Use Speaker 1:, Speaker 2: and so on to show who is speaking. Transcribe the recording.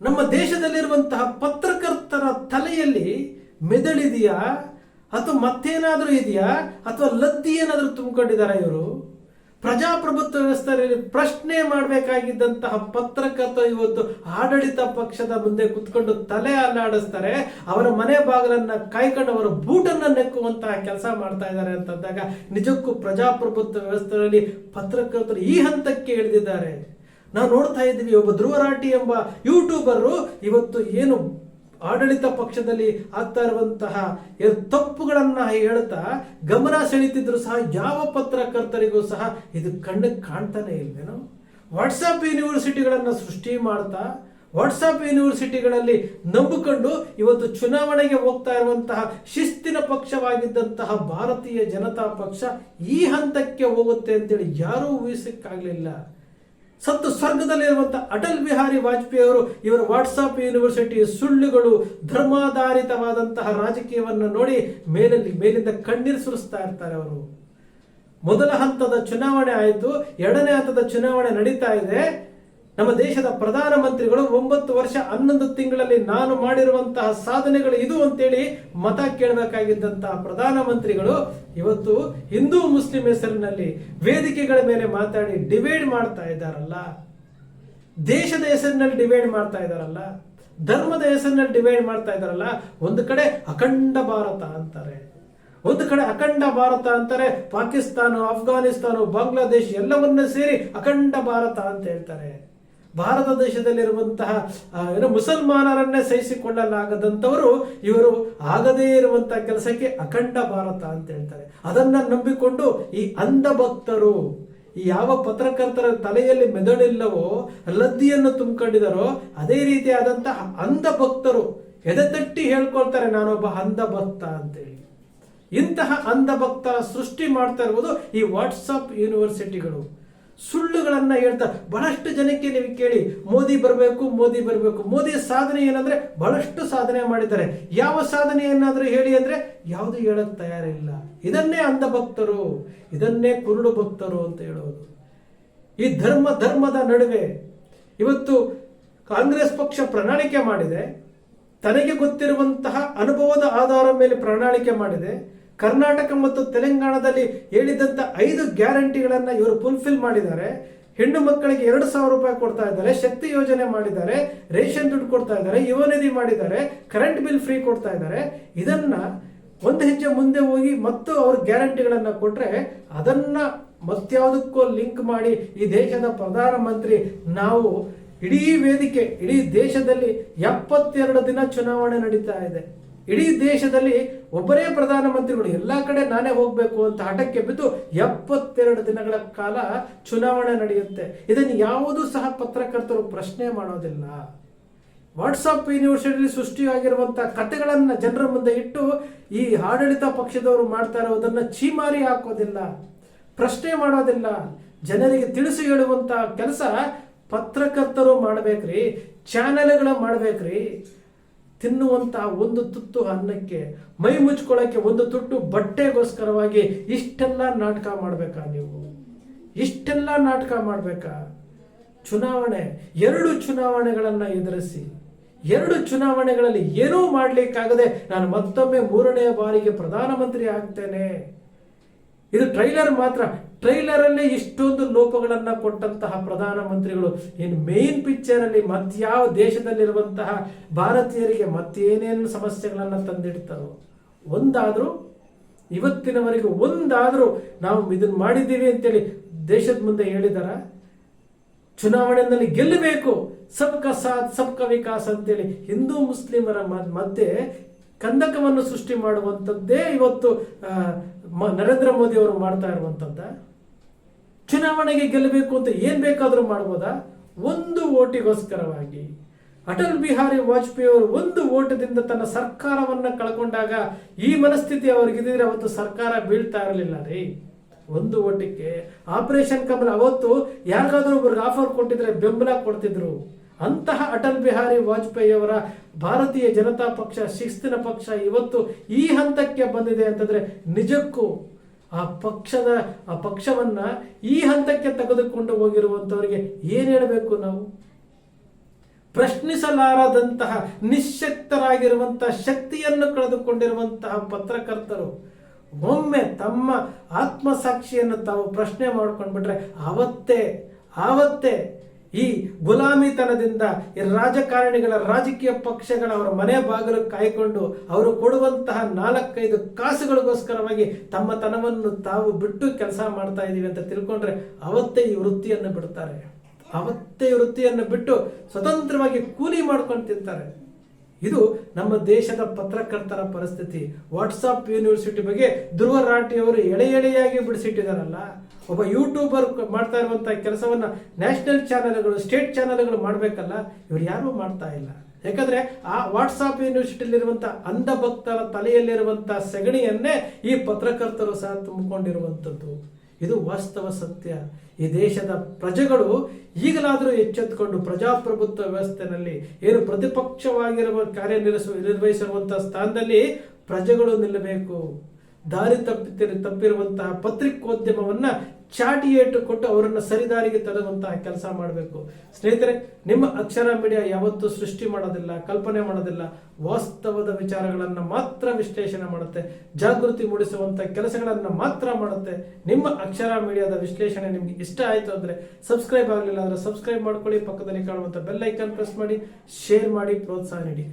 Speaker 1: ನಮ್ಮ ದೇಶದಲ್ಲಿರುವಂತಹ ಪತ್ರಕರ್ತರ ತಲೆಯಲ್ಲಿ ಮೆದಳಿದೆಯಾ? ಅಥವಾ ಮತ್ತೇನಾದರೂ ಇದೆಯಾ? ಅಥವಾ ಲದ್ದಿ ಏನಾದರೂ ತುಂಬಿಕೊಂಡಿದ್ದಾರಾ ಇವರು? ಪ್ರಜಾಪ್ರಭುತ್ವ ವ್ಯವಸ್ಥೆಯಲ್ಲಿ ಪ್ರಶ್ನೆ ಮಾಡಬೇಕಾಗಿದ್ದಂತಹ ಪತ್ರಕರ್ತ ಇವತ್ತು ಆಡಳಿತ ಪಕ್ಷದ ಮುಂದೆ ಕುತ್ಕೊಂಡು ತಲೆ ಅಲ್ಲಾಡಿಸ್ತಾರೆ. ಅವರ ಮನೆ ಬಾಗಿಲನ್ನ ಕಾಯ್ಕೊಂಡು ಅವರ ಬೂಟನ್ನ ನೆಕ್ಕುವಂತಹ ಕೆಲಸ ಮಾಡ್ತಾ ಇದ್ದಾರೆ ಅಂತಂದಾಗ ನಿಜಕ್ಕೂ ಪ್ರಜಾಪ್ರಭುತ್ವ ವ್ಯವಸ್ಥೆಯಲ್ಲಿ ಪತ್ರಕರ್ತರು ಈ ಹಂತಕ್ಕೆ ಇಳಿದಿದ್ದಾರೆ. ನಾವು ನೋಡ್ತಾ ಇದ್ದೀವಿ ಒಬ್ಬ ಧ್ರುವರಾಟಿ ಎಂಬ ಯೂಟ್ಯೂಬರು ಇವತ್ತು ಏನು ಆಡಳಿತ ಪಕ್ಷದಲ್ಲಿ ಆಗ್ತಾ ಇರುವಂತಹ ತಪ್ಪುಗಳನ್ನ ಹೇಳ್ತಾ ಗಮನ ಸೆಳೀತಿದ್ರು ಸಹ, ಯಾವ ಪತ್ರಕರ್ತರಿಗೂ ಸಹ ಇದು ಕಣ್ಣಿಗೆ ಕಾಣ್ತಾನೆ ಇಲ್ವೇನೋ? ವಾಟ್ಸಪ್ ಯೂನಿವರ್ಸಿಟಿಗಳನ್ನ ಸೃಷ್ಟಿ ಮಾಡ್ತಾ ವಾಟ್ಸಪ್ ಯೂನಿವರ್ಸಿಟಿಗಳಲ್ಲಿ ನಂಬಿಕೊಂಡು ಇವತ್ತು ಚುನಾವಣೆಗೆ ಹೋಗ್ತಾ ಇರುವಂತಹ ಶಿಸ್ತಿನ ಪಕ್ಷವಾಗಿದ್ದಂತಹ ಭಾರತೀಯ ಜನತಾ ಪಕ್ಷ ಈ ಹಂತಕ್ಕೆ ಹೋಗುತ್ತೆ ಅಂತೇಳಿ ಯಾರೂ ಊಹಿಸಕ್ಕಾಗಲಿಲ್ಲ. ಸತ್ತು ಸ್ವರ್ಗದಲ್ಲಿರುವಂಥ ಅಟಲ್ ಬಿಹಾರಿ ವಾಜಪೇಯಿ ಅವರು ಇವರ ವಾಟ್ಸಾಪ್ ಯೂನಿವರ್ಸಿಟಿ ಸುಳ್ಳುಗಳು ಧರ್ಮಾಧಾರಿತವಾದಂತಹ ರಾಜಕೀಯವನ್ನು ನೋಡಿ ಮೇಲಲ್ಲಿ, ಮೇಲಿಂದ ಕಣ್ಣೀರು ಸುರಿಸ್ತಾ ಇರ್ತಾರೆ ಅವರು. ಮೊದಲ ಹಂತದ ಚುನಾವಣೆ ಆಯಿತು, ಎರಡನೇ ಹಂತದ ಚುನಾವಣೆ ನಡೀತಾ ಇದೆ. ನಮ್ಮ ದೇಶದ ಪ್ರಧಾನಮಂತ್ರಿಗಳು ಒಂಬತ್ತು ವರ್ಷ ಹನ್ನೊಂದು ತಿಂಗಳಲ್ಲಿ ನಾನು ಮಾಡಿರುವಂತಹ ಸಾಧನೆಗಳು ಇದು ಅಂತೇಳಿ ಮತ ಕೇಳಬೇಕಾಗಿದ್ದಂತಹ ಪ್ರಧಾನಮಂತ್ರಿಗಳು ಇವತ್ತು ಹಿಂದೂ ಮುಸ್ಲಿಂ ಹೆಸರಿನಲ್ಲಿ ವೇದಿಕೆಗಳ ಮೇಲೆ ಮಾತಾಡಿ ಡಿವೈಡ್ ಮಾಡ್ತಾ ಇದ್ದಾರಲ್ಲ. ದೇಶದ ಹೆಸರಿನಲ್ಲಿ ಡಿವೈಡ್ ಮಾಡ್ತಾ ಇದ್ದಾರಲ್ಲ. ಧರ್ಮದ ಹೆಸರಿನಲ್ಲಿ ಡಿವೈಡ್ ಮಾಡ್ತಾ ಇದ್ದಾರಲ್ಲ. ಒಂದು ಕಡೆ ಅಖಂಡ ಭಾರತ ಅಂತಾರೆ. ಒಂದು ಕಡೆ ಅಖಂಡ ಭಾರತ ಅಂತಾರೆ. ಪಾಕಿಸ್ತಾನ ಅಫ್ಘಾನಿಸ್ತಾನ ಬಾಂಗ್ಲಾದೇಶ್ ಎಲ್ಲವನ್ನ ಸೇರಿ ಅಖಂಡ ಭಾರತ ಅಂತ ಹೇಳ್ತಾರೆ. ಭಾರತ ದೇಶದಲ್ಲಿರುವಂತಹ ಏನೋ ಮುಸಲ್ಮಾನರನ್ನೇ ಸಹಿಸಿಕೊಳ್ಳಲಾಗದಂಥವರು ಇವರು ಆಗದೇ ಇರುವಂತಹ ಕೆಲಸಕ್ಕೆ ಅಖಂಡ ಭಾರತ ಅಂತ ಹೇಳ್ತಾರೆ. ಅದನ್ನ ನಂಬಿಕೊಂಡು ಈ ಅಂಧ ಭಕ್ತರು ಈ ಯಾವ ಪತ್ರಕರ್ತರ ತಲೆಯಲ್ಲಿ ಮೆದುಳಿಲ್ಲವೋ, ಲದ್ದಿಯನ್ನು ತುಂಬಿಕೊಂಡಿದಾರೋ ಅದೇ ರೀತಿಯಾದಂತಹ ಅಂಧ ಭಕ್ತರು ಎದೆತಟ್ಟಿ ಹೇಳ್ಕೊಳ್ತಾರೆ, ನಾನೊಬ್ಬ ಅಂಧ ಭಕ್ತ ಅಂತೇಳಿ. ಇಂತಹ ಅಂಧ ಭಕ್ತರ ಸೃಷ್ಟಿ ಮಾಡ್ತಾ ಇರುವುದು ಈ ವಾಟ್ಸಪ್ ಯೂನಿವರ್ಸಿಟಿಗಳು ಸುಳ್ಳುಗಳನ್ನ ಹೇಳ್ತಾ, ಬಹಳಷ್ಟು ಜನಕ್ಕೆ ನೀವು ಕೇಳಿ, ಮೋದಿ ಬರಬೇಕು ಮೋದಿ ಬರಬೇಕು. ಮೋದಿ ಸಾಧನೆ ಏನಂದ್ರೆ ಬಹಳಷ್ಟು ಸಾಧನೆ ಮಾಡಿದ್ದಾರೆ. ಯಾವ ಸಾಧನೆ ಏನಾದರೂ ಹೇಳಿ ಅಂದ್ರೆ ಯಾವುದು ಹೇಳಕ್ ತಯಾರಿಲ್ಲ ಇದನ್ನೇ ಅಂಧ ಭಕ್ತರು, ಇದನ್ನೇ ಕುರುಡು ಭಕ್ತರು ಅಂತ ಹೇಳೋದು. ಈ ಧರ್ಮ, ಧರ್ಮದ ನಡುವೆ ಇವತ್ತು ಕಾಂಗ್ರೆಸ್ ಪಕ್ಷ ಪ್ರಣಾಳಿಕೆ ಮಾಡಿದೆ. ತನಗೆ ಗೊತ್ತಿರುವಂತಹ ಅನುಭವದ ಆಧಾರದ ಮೇಲೆ ಪ್ರಣಾಳಿಕೆ ಮಾಡಿದೆ. ಕರ್ನಾಟಕ ಮತ್ತು ತೆಲಂಗಾಣದಲ್ಲಿ ಹೇಳಿದಂತ ಐದು ಗ್ಯಾರಂಟಿಗಳನ್ನು ಇವರು ಫುಲ್ಫಿಲ್ ಮಾಡಿದ್ದಾರೆ. ಹೆಣ್ಣು ಮಕ್ಕಳಿಗೆ ಎರಡು ಸಾವಿರ ರೂಪಾಯಿ ಕೊಡ್ತಾ ಇದ್ದಾರೆ, ಶಕ್ತಿ ಯೋಜನೆ ಮಾಡಿದ್ದಾರೆ, ರೇಷನ್ ದುಡ್ಡು ಕೊಡ್ತಾ ಇದ್ದಾರೆ, ಯುವ ಮಾಡಿದ್ದಾರೆ ಕರೆಂಟ್ ಬಿಲ್ ಫ್ರೀ ಕೊಡ್ತಾ ಇದ್ದಾರೆ. ಇದನ್ನ ಒಂದು ಹೆಜ್ಜೆ ಮುಂದೆ ಹೋಗಿ ಮತ್ತು ಅವ್ರ ಗ್ಯಾರಂಟಿಗಳನ್ನು ಕೊಟ್ಟರೆ ಅದನ್ನ ಮತ್ಯಾವುದಕ್ಕೂ ಲಿಂಕ್ ಮಾಡಿ ಈ ದೇಶದ ಪ್ರಧಾನಮಂತ್ರಿ ನಾವು ಇಡೀ ವೇದಿಕೆ, ಇಡೀ ದೇಶದಲ್ಲಿ ಎಪ್ಪತ್ತೆರಡು ದಿನ ಚುನಾವಣೆ ನಡೀತಾ ಇದೆ. ಇಡೀ ದೇಶದಲ್ಲಿ ಒಬ್ಬರೇ ಪ್ರಧಾನಮಂತ್ರಿಗಳು ಎಲ್ಲ ಕಡೆ ನಾನೇ ಹೋಗ್ಬೇಕು ಅಂತ ಹಠಕ್ಕೆ ಬಿದ್ದು ಎಪ್ಪತ್ತೆರಡು ದಿನಗಳ ಕಾಲ ಚುನಾವಣೆ ನಡೆಯುತ್ತೆ. ಇದನ್ನು ಯಾವುದೂ ಸಹ ಪತ್ರಕರ್ತರು ಪ್ರಶ್ನೆ ಮಾಡೋದಿಲ್ಲ. ವಾಟ್ಸಪ್ ಯೂನಿವರ್ಸಿಟಿಯಲ್ಲಿ ಸೃಷ್ಟಿಯಾಗಿರುವಂತಹ ಕಥೆಗಳನ್ನ ಜನರ ಮುಂದೆ ಇಟ್ಟು ಈ ಆಡಳಿತ ಪಕ್ಷದವರು ಮಾಡ್ತಾ ಇರೋದನ್ನ ಚೀಮಾರಿ ಹಾಕೋದಿಲ್ಲ, ಪ್ರಶ್ನೆ ಮಾಡೋದಿಲ್ಲ. ಜನರಿಗೆ ತಿಳಿಸಿ ಹೇಳುವಂತ ಕೆಲಸ ಪತ್ರಕರ್ತರು ಮಾಡ್ಬೇಕ್ರಿ ಚಾನೆಲ್ಗಳು ಮಾಡ್ಬೇಕ್ರಿ. ತಿನ್ನುವಂತಹ ಒಂದು ತುತ್ತು ಅನ್ನಕ್ಕೆ, ಮೈ ಮುಚ್ಕೊಳ್ಳೋಕ್ಕೆ ಒಂದು ತುಟ್ಟು ಬಟ್ಟೆಗೋಸ್ಕರವಾಗಿ ಇಷ್ಟೆಲ್ಲ ನಾಟಕ ಮಾಡಬೇಕಾ ನೀವು? ಇಷ್ಟೆಲ್ಲ ನಾಟಕ ಮಾಡಬೇಕಾ? ಚುನಾವಣೆ, ಎರಡು ಚುನಾವಣೆಗಳನ್ನು ಎದುರಿಸಿ, ಎರಡು ಚುನಾವಣೆಗಳಲ್ಲಿ ಏನೂ ಮಾಡಲಿಕ್ಕಾಗದೆ ನಾನು ಮತ್ತೊಮ್ಮೆ ಮೂರನೇ ಬಾರಿಗೆ ಪ್ರಧಾನಮಂತ್ರಿ ಆಗ್ತೇನೆ. ಇದು ಟ್ರೈಲರ್ ಮಾತ್ರ. ಟ್ರೈಲರ್ ಅಲ್ಲೇ ಇಷ್ಟೊಂದು ಲೋಪಗಳನ್ನು ಕೊಟ್ಟಂತಹ ಪ್ರಧಾನಮಂತ್ರಿಗಳು ಇನ್ನು ಮೇನ್ ಪಿಕ್ಚರ್ ಅಲ್ಲಿ ಮತ್ಯಾವ ದೇಶದಲ್ಲಿರುವಂತಹ ಭಾರತೀಯರಿಗೆ ಮತ್ತೇನೇನು ಸಮಸ್ಯೆಗಳನ್ನು ತಂದಿಡ್ತಾರೋ ಒಂದಾದರೂ, ಇವತ್ತಿನವರೆಗೆ ಒಂದಾದರೂ ನಾವು ಇದನ್ನ ಮಾಡಿದ್ದೀವಿ ಅಂತೇಳಿ ದೇಶದ ಮುಂದೆ ಹೇಳಿದಾರ. ಚುನಾವಣೆಯಲ್ಲಿ ಗೆಲ್ಲಬೇಕು, ಸಬ್ಕ ಸಾಥ್, ಸಬ್ಕ ವಿಕಾಸ್ ಅಂತೇಳಿ ಹಿಂದೂ ಮುಸ್ಲಿಮರ ಮಧ್ಯೆ ಕಂದಕವನ್ನು ಸೃಷ್ಟಿ ಮಾಡುವಂಥದ್ದೇ ಇವತ್ತು ನರೇಂದ್ರ ಮೋದಿ ಅವರು ಮಾಡ್ತಾ ಇರುವಂಥದ್ದ. ಚುನಾವಣೆಗೆ ಗೆಲ್ಲಬೇಕು ಅಂತ ಏನ್ ಬೇಕಾದರೂ ಮಾಡ್ಬೋದಾ? ಒಂದು ಓಟಿಗೋಸ್ಕರವಾಗಿ. ಅಟಲ್ ಬಿಹಾರಿ ವಾಜಪೇಯಿ ಅವರು ಒಂದು ಓಟದಿಂದ ತನ್ನ ಸರ್ಕಾರವನ್ನು ಕಳ್ಕೊಂಡಾಗ ಈ ಮನಸ್ಥಿತಿ ಅವ್ರಿಗಿದ್ರೆ ಅವತ್ತು ಸರ್ಕಾರ ಬೀಳ್ತಾ ಇರಲಿಲ್ಲ ರೀ. ಒಂದು ಓಟಕ್ಕೆ ಆಪರೇಷನ್ ಕಮಲ, ಅವತ್ತು ಯಾರಿಗಾದ್ರೂ ಒಬ್ರಿಗೆ ಆಫರ್ ಕೊಟ್ಟಿದ್ರೆ ಬೆಂಬಲ ಕೊಡ್ತಿದ್ರು. ಅಂತಹ ಅಟಲ್ ಬಿಹಾರಿ ವಾಜಪೇಯಿ ಅವರ ಭಾರತೀಯ ಜನತಾ ಪಕ್ಷ, ಶಿಸ್ತಿನ ಪಕ್ಷ ಇವತ್ತು ಈ ಹಂತಕ್ಕೆ ಬಂದಿದೆ ಅಂತಂದ್ರೆ ನಿಜಕ್ಕೂ ಆ ಪಕ್ಷದ, ಆ ಪಕ್ಷವನ್ನ ಈ ಹಂತಕ್ಕೆ ತೆಗೆದುಕೊಂಡು ಹೋಗಿರುವಂತವರಿಗೆ ಏನು ಹೇಳಬೇಕು ನಾವು? ಪ್ರಶ್ನಿಸಲಾರದಂತಹ ನಿಶಕ್ತರಾಗಿರುವಂತಹ ಶಕ್ತಿಯನ್ನು ಕಳೆದುಕೊಂಡಿರುವಂತಹ ಪತ್ರಕರ್ತರು, ಒಮ್ಮೆ ತಮ್ಮ ಆತ್ಮಸಾಕ್ಷಿಯನ್ನು ತಾವು ಪ್ರಶ್ನೆ ಮಾಡ್ಕೊಂಡ್ಬಿಟ್ರೆ ಆವತ್ತೇ ಆವತ್ತೇ ಈ ಗುಲಾಮಿತನದಿಂದ ಈ ರಾಜಕಾರಣಿಗಳ ರಾಜಕೀಯ ಪಕ್ಷಗಳ ಅವರ ಮನೆ ಬಾಗಿಲು ಕಾಯ್ಕೊಂಡು ಅವರು ಕೊಡುವಂತಹ ನಾಲ್ಕೈದು ಕಾಸುಗಳಿಗೋಸ್ಕರವಾಗಿ ತಮ್ಮ ತನವನ್ನು ತಾವು ಬಿಟ್ಟು ಕೆಲಸ ಮಾಡ್ತಾ ಇದ್ದೀವಿ ಅಂತ ತಿಳ್ಕೊಂಡ್ರೆ ಅವತ್ತೇ ಈ ವೃತ್ತಿಯನ್ನು ಬಿಡ್ತಾರೆ ಅವತ್ತೇ ವೃತ್ತಿಯನ್ನು ಬಿಟ್ಟು ಸ್ವತಂತ್ರವಾಗಿ ಕೂಲಿ ಮಾಡ್ಕೊಂಡು ತಿಂತಾರೆ. ಇದು ನಮ್ಮ ದೇಶದ ಪತ್ರಕರ್ತರ ಪರಿಸ್ಥಿತಿ. ವಾಟ್ಸಾಪ್ ಯೂನಿವರ್ಸಿಟಿ ಬಗ್ಗೆ ಧ್ರುವ ರಾಠಿ ಅವರು ಎಳೆ ಎಳೆಯಾಗಿ ಬಿಡಿಸಿಟ್ಟಿದಾರಲ್ಲ ಒಬ್ಬ ಯೂಟ್ಯೂಬರ್ ಮಾಡ್ತಾ ಇರುವಂತಹ ಕೆಲಸವನ್ನ ನ್ಯಾಷನಲ್ ಚಾನೆಲ್ಗಳು ಸ್ಟೇಟ್ ಚಾನೆಲ್ಗಳು ಮಾಡಬೇಕಲ್ಲ, ಇವ್ರು ಯಾರೂ ಮಾಡ್ತಾ ಇಲ್ಲ. ಯಾಕಂದ್ರೆ ಆ ವಾಟ್ಸಾಪ್ ಯೂನಿವರ್ಸಿಟಿಲಿರುವಂತಹ ಅಂಧಭಕ್ತರ ತಲೆಯಲ್ಲಿರುವಂತಹ ಸೆಗಣಿಯನ್ನೇ ಈ ಪತ್ರಕರ್ತರು ಸಹ ತುಂಬಿಕೊಂಡಿರುವಂಥದ್ದು ಇದು ವಾಸ್ತವ ಸತ್ಯ. ಈ ದೇಶದ ಪ್ರಜೆಗಳು ಈಗಲಾದರೂ ಎಚ್ಚೆತ್ತುಕೊಂಡು ಪ್ರಜಾಪ್ರಭುತ್ವ ವ್ಯವಸ್ಥೆಯಲ್ಲಿ ಏನು ಪ್ರತಿಪಕ್ಷವಾಗಿರುವ ಕಾರ್ಯನಿರ್ವಹಿಸಿರುವಂತಹ ನಿರ್ವಹಿಸಿರುವಂತಹ ಸ್ಥಾನದಲ್ಲಿ ಪ್ರಜೆಗಳು ನಿಲ್ಲಬೇಕು. ದಾರಿ ತಪ್ಪಿ ತಪ್ಪಿರುವಂತಹ ಪತ್ರಿಕೋದ್ಯಮವನ್ನ ಚಾಟಿಯೇಟು ಕೊಟ್ಟು ಅವರನ್ನು ಸರಿದಾರಿಗೆ ತರುವಂತಹ ಕೆಲಸ ಮಾಡಬೇಕು. ಸ್ನೇಹಿತರೆ, ನಿಮ್ಮ ಅಕ್ಷರ ಮೀಡಿಯಾ ಯಾವತ್ತೂ ಸೃಷ್ಟಿ ಮಾಡೋದಿಲ್ಲ, ಕಲ್ಪನೆ ಮಾಡೋದಿಲ್ಲ. ವಾಸ್ತವದ ವಿಚಾರಗಳನ್ನು ಮಾತ್ರ ವಿಶ್ಲೇಷಣೆ ಮಾಡುತ್ತೆ. ಜಾಗೃತಿ ಮೂಡಿಸುವಂಥ ಕೆಲಸಗಳನ್ನು ಮಾತ್ರ ಮಾಡುತ್ತೆ. ನಿಮ್ಮ ಅಕ್ಷರ ಮೀಡಿಯಾದ ವಿಶ್ಲೇಷಣೆ ನಿಮಗೆ ಇಷ್ಟ ಆಯಿತು ಅಂದ್ರೆ ಸಬ್ಸ್ಕ್ರೈಬ್ ಆಗಲಿಲ್ಲ ಅಂದ್ರೆ ಸಬ್ಸ್ಕ್ರೈಬ್ ಮಾಡ್ಕೊಳ್ಳಿ. ಪಕ್ಕದಲ್ಲಿ ಕಾಣುವಂಥ ಬೆಲ್ ಐಕಾನ್ ಪ್ರೆಸ್ ಮಾಡಿ, ಶೇರ್ ಮಾಡಿ, ಪ್ರೋತ್ಸಾಹ ನೀಡಿ.